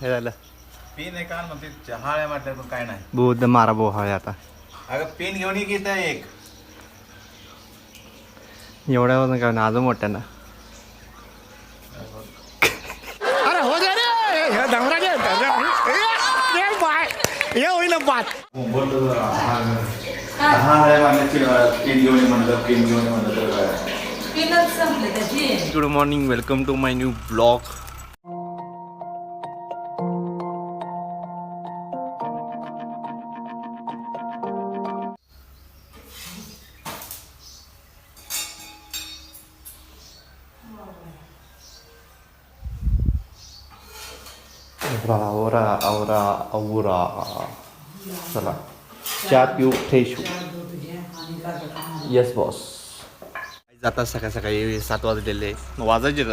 हे झालं. पेन आहे का मग ते चहा आहे म्हटलं पण काय नाही. बुद्ध मारा बोहाळे आता. अगं पेन घेऊन ये इथं एक. एवढ्या वजन काय ना अजून मोठ्या ना. अरे हो दे रे हे धमराजे ये बाय. ये होईल बात. बोलतो दहा आहे मारण्याची पेन घेऊन ये म्हणलं पेन घेऊन ये म्हणलं तर काय? पिनच संपले त्याची. Good morning welcome to my new blog आवरा आवरा आवरा चला चहा पिऊ फ्रेश येस बॉस जातात सकाळी सकाळी सात वाजलेले वाजायचे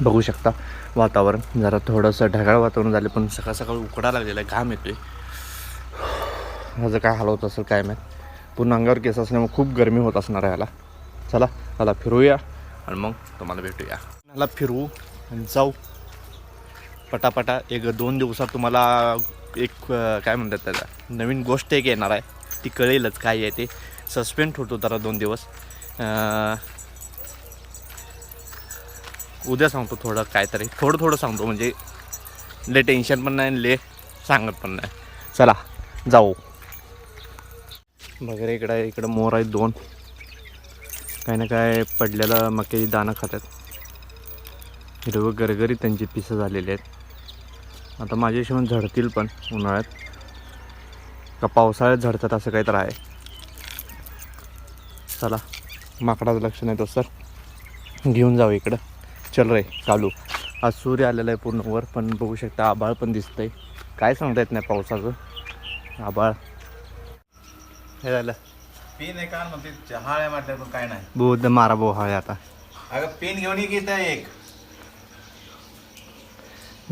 बघू शकता वातावरण जरा थोडंसं ढगाळ वातावरण झालं पण सकाळ सकाळ उकडा लागलेला आहे घाम येतोय ह्याचं काय हाल होत असेल काय माहीत पूर्ण अंगावर केस असल्यामुळे खूप गरमी होत असणार आहे याला चला याला फिरूया आणि मग तुम्हाला भेटूया. मला फिरवू आणि जाऊ. पटापटा एक दोन दिवसात तुम्हाला एक काय म्हणतात त्याला? नवीन गोष्ट एक येणार आहे. ती कळेलच काय आहे ते. सस्पेंड होतो जरा दोन दिवस. उद्या सांगतो थोडं काहीतरी. थोडं थोडं सांगतो म्हणजे ले टेन्शन पण नाही आणि ले सांगत पण नाही. चला जाऊ. वगैरे इकडं इकडं मोर आहेत दोन. काही ना काय पडलेलं मक्याची दाणं खातात. हिरवं गरगरीत त्यांची पिसं झालेली आहेत. आता माझ्या हिशोबाने झडतील पण उन्हाळ्यात. का पावसाळ्यात झडतात असं काही तर आहे. चला माकडाचं लक्ष नाही तो सर. घेऊन जाऊ इकडं. चल रे चालू आज सूर्य आलेला आहे पूर्ण वर पण बघू शकता आभाळ पण दिसतंय. काय सांगता येत नाही पावसाचं? आभाळ. हे झालं. पेन आहे का मग ते चहा आहे म्हटलं पण काय नाही. बुद्ध मारा बोहाळे आता. अगं पेन घेऊन ये इथं एक.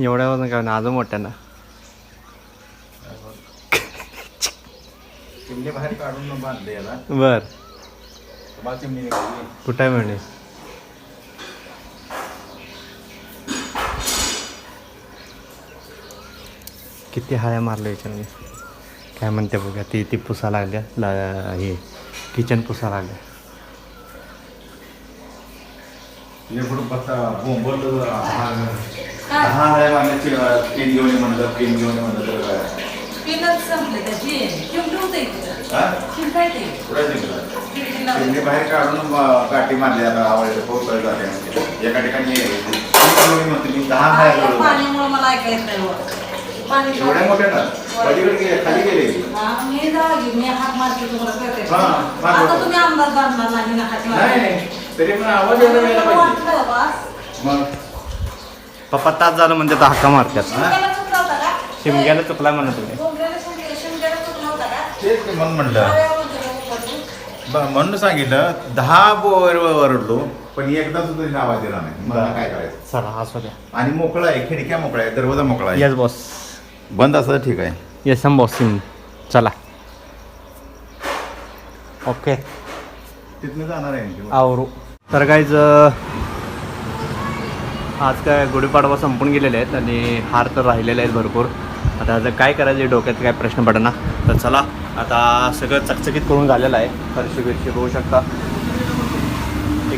एवढ्या वजन काय ना अजून मोठ्या ना चिमणी बाहेर काढून बांधले याला. बर. मला चिमणी निघाली. कुठं आहे म्हणे किती हाळ्या मारल्या याच्यामध्ये काय म्हणते बघा ती ती पुसा लागल्या ला हे. किचन पुसा मारण्याची पेन घेऊन ये म्हणलं पेन घेऊन म्हणलं तर काय? पिनच संपले त्याची. चिमटी होते तिथं हा? चिमटाय ते. कुठं जिंकला चिमणी बाहेर काढून काठी मारली आता आवडले जाते एका ठिकाणी म्हणते मी दहा. पाण्यामुळे मला नाही एवढ्या मोठ्या ना पलीकडे गेले खाली गेले. हा, मी जागी मी हात मारते तुम्हाला कळते हा, मार आता बरोबर. तुम्ही आमदार बांधणार नाही ना हात नाही नाही तरी पण आवाज एवढा यायला मला पाहिजे. वाटलं मग? पप्पा तास झालं म्हणते तर हाका मारतात शिमग्याला चुकला होता का? शिमग्याला चुकला म्हणत तुम्ही बोंबल्याला शिमग्या- शिमग्याला चुकला होता का? तेच म्हणून म्हणलं. ब- म्हणून सांगितलं दहा बोर ओरडलो पण एकदा सुद्धा तिने आवाज दिला नाही. मला काय करायचं? चला असू द्या. आणि मोकळा आहे खिडक्या मोकळा आहे दरवाजा मोकळा आहे. येस बॉस बंद असं ठीक आहे. येस हम बॉस सिंग चला. ओके तिथनं जाणार आहे आवरू. तर काहीच आज काय गुढीपाडवा संपून गेलेले आहेत आणि हार तर राहिलेले आहेत भरपूर. आता आता काय करायचं डोक्यात काय प्रश्न पडना तर चला. आता सगळं चकचकीत करून झालेलं आहे. फरशी बिरशी बघू शकता.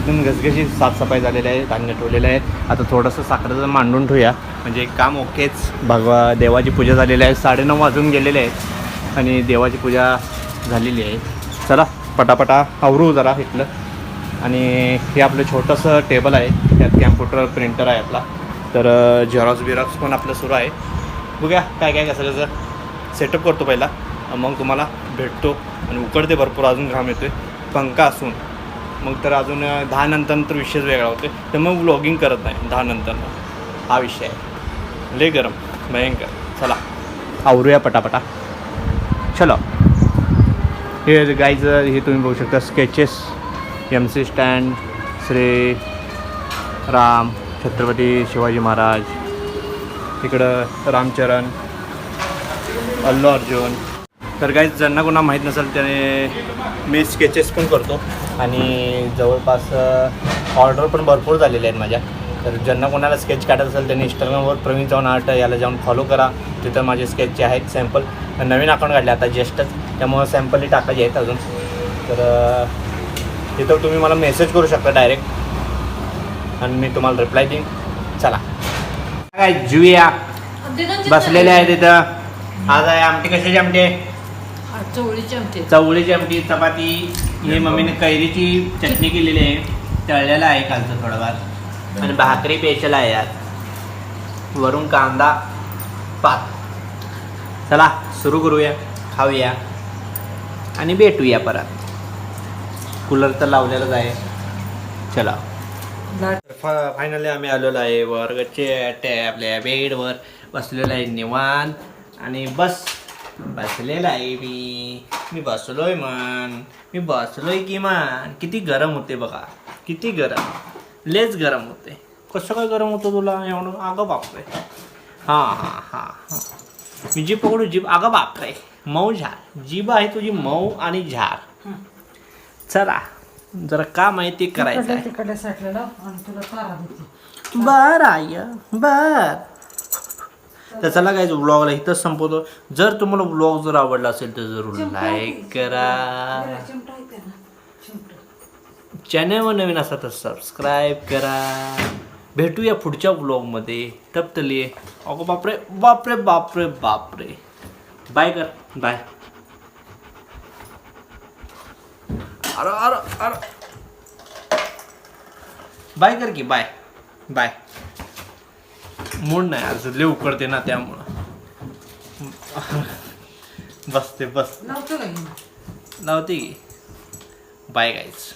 एकदम घसघशी साफसफाई झालेली आहे धान्य ठेवलेलं आहे आता थोडंसं साखरेचं मांडून ठेवूया. म्हणजे काम ओकेच. भगवा देवाची पूजा झालेली आहे. साडेनऊ वाजून गेलेले आहेत आणि देवाची पूजा झालेली आहे. चला पटापटा आवरू जरा इथलं. आणि हे आपलं छोटंसं टेबल आहे. त्यात कॅम्प्युटर प्रिंटर आहे आपला. तर झेरॉक्स बिरॉक्स पण आपलं सुरू आहे. बघूया काय काय कसं कसं सेटअप करतो पहिला. मग तुम्हाला भेटतो. आणि उकडते भरपूर. अजून घाम येतोय. पंखा असून. मग तर अजून दहा नंतर तर विषयच वेगळा होते तर मग व्लॉगिंग करत नाही दहा नंतर. हा विषय आहे. लय गरम भयंकर. चला आवरूया पटापटा. चलो. हे गाईचं हे तुम्ही बघू शकता sketches M C stand Shri Ram Chhatrapati Shivaji Maharaj. तिकडं रामचरण अल्लू अर्जुन. तर काही ज्यांना कोणा माहीत नसेल त्याने मी स्केचेस पण करतो. आणि जवळपास ऑर्डर पण भरपूर झालेले आहेत माझ्या. तर ज्यांना कोणाला स्केच काढत असेल त्यांनी इंस्टाग्रामवर प्रवीण चव्हाण आर्ट याला जाऊन फॉलो करा. तिथं माझे स्केचचे आहेत सॅम्पल नवीन अकाउंट काढले आता जस्टच त्यामुळं सॅम्पलही टाकायचे आहेत अजून. तर तिथं तुम्ही मला मेसेज करू शकता डायरेक्ट आणि मी तुम्हाला रिप्लाय देईन. चला. काय जुया. बसलेले आहे तिथं आज आहे आमटी कशाची आमटी? चवळीची आमटी चवळीची आमटी चपाती ही मम्मीने कैरीची चटणी केलेली आहे. तळलेलं आहे कालचं थोडंफार आणि भाकरी पेशल आहे यात वरून कांदा पात. चला सुरू करूया. खाऊया. आणि भेटूया परत. कूलर तर लावलेलंच आहे. चला. फायनली आम्ही आलेलो आहे. वर्गचे आपल्या बेडवर बसलेलो आहे निवांत. आणि बस. बसलेला आहे मी. मी बसलोय मन मी बसलोय की मान किती गरम होते बघा. किती गरम. लेच गरम होते. कसं काय गरम होतं तुला? एवढं अगं बापरे. हां हां हां हां. मी जीभ पकडू जीभ अगं बापरे. मऊ झार जीभ आहे तुझी मऊ आणि झार चला. जरा काम आहे ते करायचं आहे. तिकडल्या साईडला लाव आणि तुला तारा देते. बर आय बर. तर चला काय ब्लॉगला इथंच संपवतो. जर तुम्हाला ब्लॉग जर आवडला असेल तर जरूर लाईक करा. चॅनलवर नवीन असा तर सबस्क्राईब करा. भेटूया पुढच्या ब्लॉगमध्ये तपतली. अगो बापरे बापरे बापरे बापरे. बाय कर. बाय अरे अरे अरे. बाय कर की बाय बाय मूड नाही आज लय उकडते ना त्यामुळं. बसते बस. लावतो का बाय गाईज